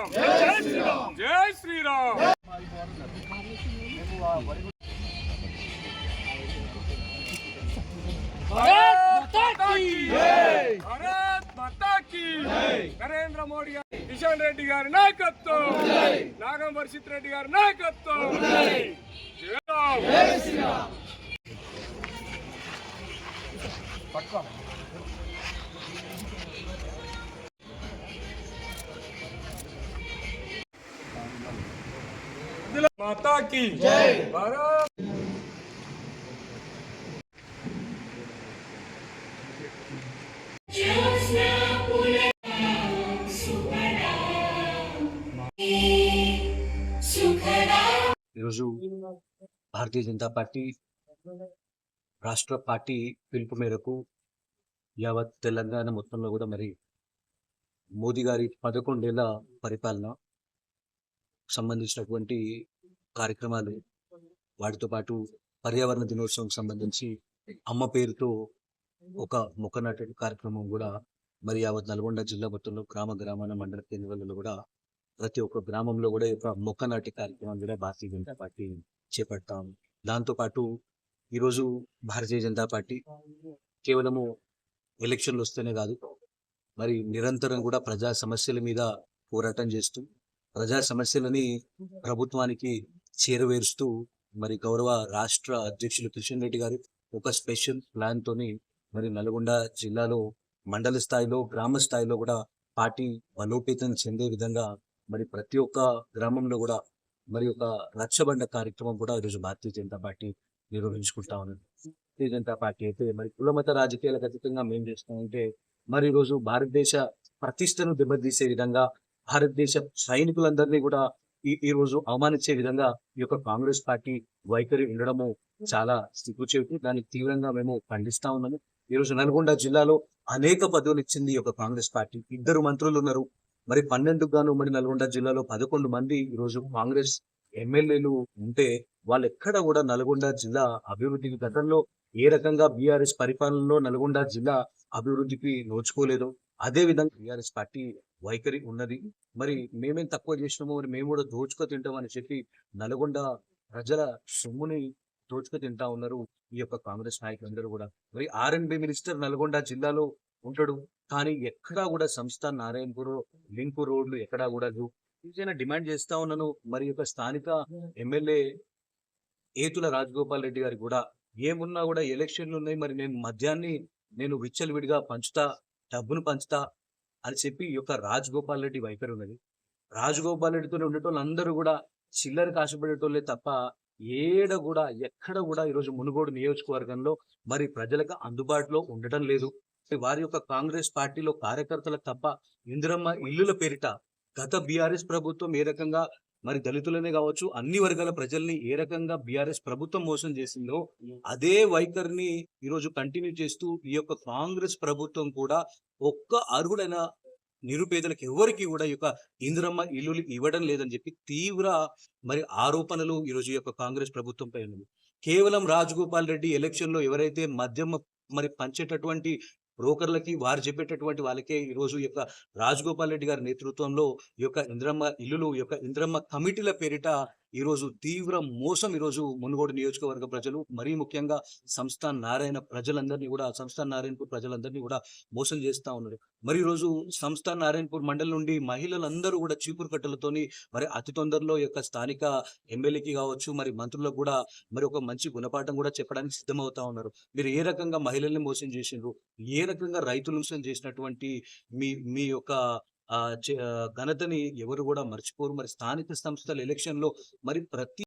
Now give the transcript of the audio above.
శ్రీరామ్. జై శ్రీరామ్. జై శ్రీరామ్. నరేంద్ర మోడీ గారి కిషన్ రెడ్డి గారి నాయకత్వం. నాగం వర్షిత్ రెడ్డి గారి నాయకత్వం. జై. माता की जय भारत ఈరోజు భారతీయ జనతా పార్టీ రాష్ట్ర పార్టీ పిలుపు మేరకు యావత్ తెలంగాణ మొత్తంలో కూడా మరి మోదీ గారి పదకొండేళ్ల పరిపాలన సంబంధించినటువంటి కార్యక్రమాలు. వాటితో పాటు పర్యావరణ దినోత్సవం సంబంధించి అమ్మ పేరుతో ఒక మొక్క నాటే కార్యక్రమం కూడా మరి యావత్ నల్గొండ జిల్లా మొత్తంలో గ్రామ గ్రామాల మండల కేంద్రాలలో కూడా ప్రతి ఒక్క గ్రామంలో కూడా యొక్క మొక్క నాటి కార్యక్రమం కూడా భారతీయ జనతా పార్టీ చేపడతాం. దాంతో పాటు ఈరోజు భారతీయ జనతా పార్టీ కేవలము ఎలక్షన్లు వస్తేనే కాదు మరి నిరంతరం కూడా ప్రజా సమస్యల మీద పోరాటం చేస్తూ ప్రజా సమస్యలని ప్రభుత్వానికి చేరవేరుస్తూ మరి గౌరవ రాష్ట్ర అధ్యక్షులు కిషన్ రెడ్డి గారు ఒక స్పెషల్ ప్లాన్ తోని మరి నల్గొండ జిల్లాలో మండల స్థాయిలో గ్రామ స్థాయిలో కూడా పార్టీ బలోపేతం చెందే విధంగా మరి ప్రతి ఒక్క గ్రామంలో కూడా మరి ఒక రచ్చబండ కార్యక్రమం కూడా ఈరోజు భారతీయ జనతా పార్టీ నిర్వహించుకుంటా ఉన్నది భారతీయ జనతా పార్టీ అయితే మరి కులమత రాజకీయాలకు అతీతంగా మేము చేస్తామంటే మరి ఈరోజు భారతదేశ ప్రతిష్టను దెబ్బతీసే విధంగా భారతదేశ సైనికులందరినీ కూడా ఈ ఈ రోజు అవమానించే విధంగా ఈ యొక్క కాంగ్రెస్ పార్టీ వైఖరి ఉండడము చాలా సిగ్గుచేటు దాన్ని తీవ్రంగా మేము ఖండిస్తా ఉన్నాము. ఈ రోజు నల్గొండ జిల్లాలో అనేక పదవులు ఇచ్చింది ఈ యొక్క కాంగ్రెస్ పార్టీ. ఇద్దరు మంత్రులు ఉన్నారు. మరి పన్నెండుకు గాను మరి నల్గొండ జిల్లాలో పదకొండు మంది ఈ రోజు కాంగ్రెస్ ఎమ్మెల్యేలు ఉంటే వాళ్ళు ఎక్కడ కూడా నల్గొండ జిల్లా అభివృద్ధికి గతంలో ఏ రకంగా బీఆర్ఎస్ పరిపాలనలో నల్గొండ జిల్లా అభివృద్ధికి నోచుకోలేదు. అదే విధంగా బీఆర్ఎస్ పార్టీ వైఖరి ఉన్నది. మరి మేమేం తక్కువ చేసినామో మరి మేము కూడా దోచుక తింటామని చెప్పి నల్గొండ ప్రజల సొమ్ముని దోచుక తింటా ఉన్నారు ఈ యొక్క కాంగ్రెస్ నాయకులందరూ కూడా. మరి ఆర్ఎన్బి మినిస్టర్ నల్గొండ జిల్లాలో ఉంటాడు. కానీ ఎక్కడా కూడా సంస్థ నారాయణపూర్ లింకు రోడ్లు ఎక్కడా కూడా లేవు. ఏదైనా డిమాండ్ చేస్తా ఉన్నాను. మరి యొక్క స్థానిక ఎమ్మెల్యే ఏతుల రాజగోపాల్ రెడ్డి గారు కూడా ఏమున్నా కూడా ఎలక్షన్లు ఉన్నాయి. మరి నేను మద్యాన్ని నేను విచ్చలవిడిగా పంచుతా డబ్బును పంచుతా అని చెప్పి ఈ యొక్క రాజగోపాల్ రెడ్డి వైఖరి ఉన్నది. రాజగోపాల్ రెడ్డితోనే ఉండేటోళ్ళు అందరూ కూడా చిల్లర కాశపడేటోళ్ళే తప్ప ఏడ కూడా ఎక్కడ కూడా ఈరోజు మునుగోడు నియోజకవర్గంలో మరి ప్రజలకు అందుబాటులో ఉండటం లేదు. వారి యొక్క కాంగ్రెస్ పార్టీలో కార్యకర్తలకు తప్ప ఇందిరమ్మ ఇల్లుల పేరిట గత బీఆర్ఎస్ ప్రభుత్వం ఏ రకంగా మరి దళితులనే కావచ్చు అన్ని వర్గాల ప్రజల్ని ఏ రకంగా బీఆర్ఎస్ ప్రభుత్వం మోసం చేసిందో అదే వైఖరిని ఈరోజు కంటిన్యూ చేస్తూ ఈ యొక్క కాంగ్రెస్ ప్రభుత్వం కూడా ఒక్క అర్హుడైన నిరుపేదలకు ఎవరికి కూడా ఈ యొక్క ఇందిరమ్మ ఇల్లులు ఇవ్వడం లేదని చెప్పి తీవ్ర మరి ఆరోపణలు ఈరోజు ఈ యొక్క కాంగ్రెస్ ప్రభుత్వంపై ఉన్నది కేవలం రాజగోపాల్ రెడ్డి ఎలక్షన్లో ఎవరైతే మద్యం మరి పంచేటటువంటి బ్రోకర్లకి వారు చెప్పేటటువంటి వాళ్ళకే ఈ రోజు యొక్క రాజగోపాల్ రెడ్డి గారి నేతృత్వంలో ఈ యొక్క ఇంద్రమ్మ ఇల్లులు యొక్క ఇంద్రమ్మ కమిటీల పేరిట ఈ రోజు తీవ్ర మోసం ఈ రోజు మునుగోడు నియోజకవర్గ ప్రజలు మరీ ముఖ్యంగా సంస్థాన్ నారాయణ ప్రజలందరినీ కూడా సంస్థాన్ నారాయణపూర్ ప్రజలందరినీ కూడా మోసం చేస్తూ ఉన్నారు. మరి ఈ రోజు సంస్థాన్ నారాయణపూర్ మండలం నుండి మహిళలందరూ కూడా చీపురు కట్టలతోని మరి అతి తొందరలో యొక్క స్థానిక ఎమ్మెల్యేకి కావచ్చు మరి మంత్రులకు కూడా మరి ఒక మంచి గుణపాఠం కూడా చెప్పడానికి సిద్ధమవుతా ఉన్నారు. మీరు ఏ రకంగా మహిళల్ని మోసం చేసిండ్రు? ఏ రకంగా రైతులు మోసం చేసినటువంటి మీ మీ యొక్క ఘనతని ఎవరు కూడా మర్చిపోరు. మరి స్థానిక సంస్థల ఎలక్షన్లో మరి ప్రతి